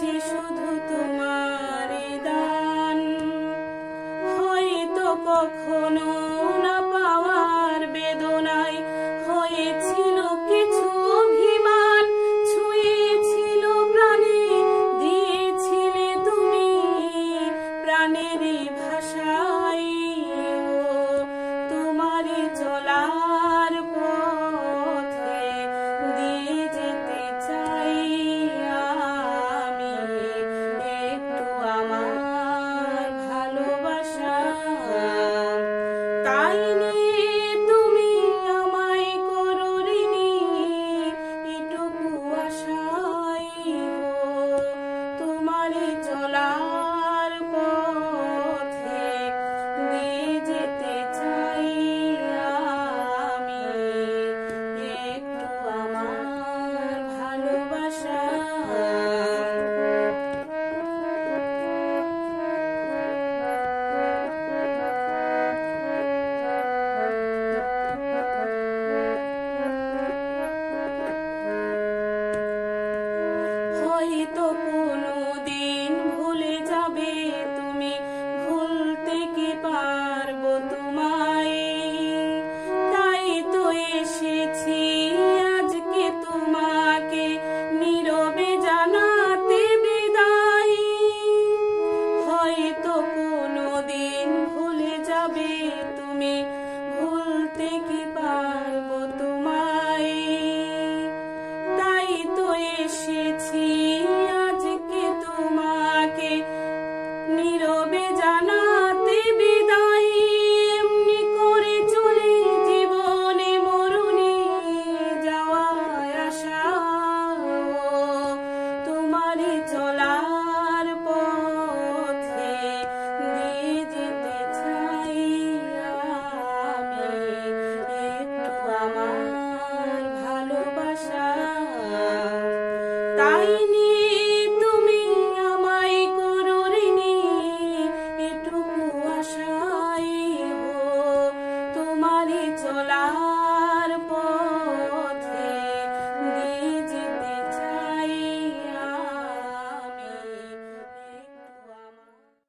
পেয়েছি শুধু তোমার দান। হয়তো কখনো না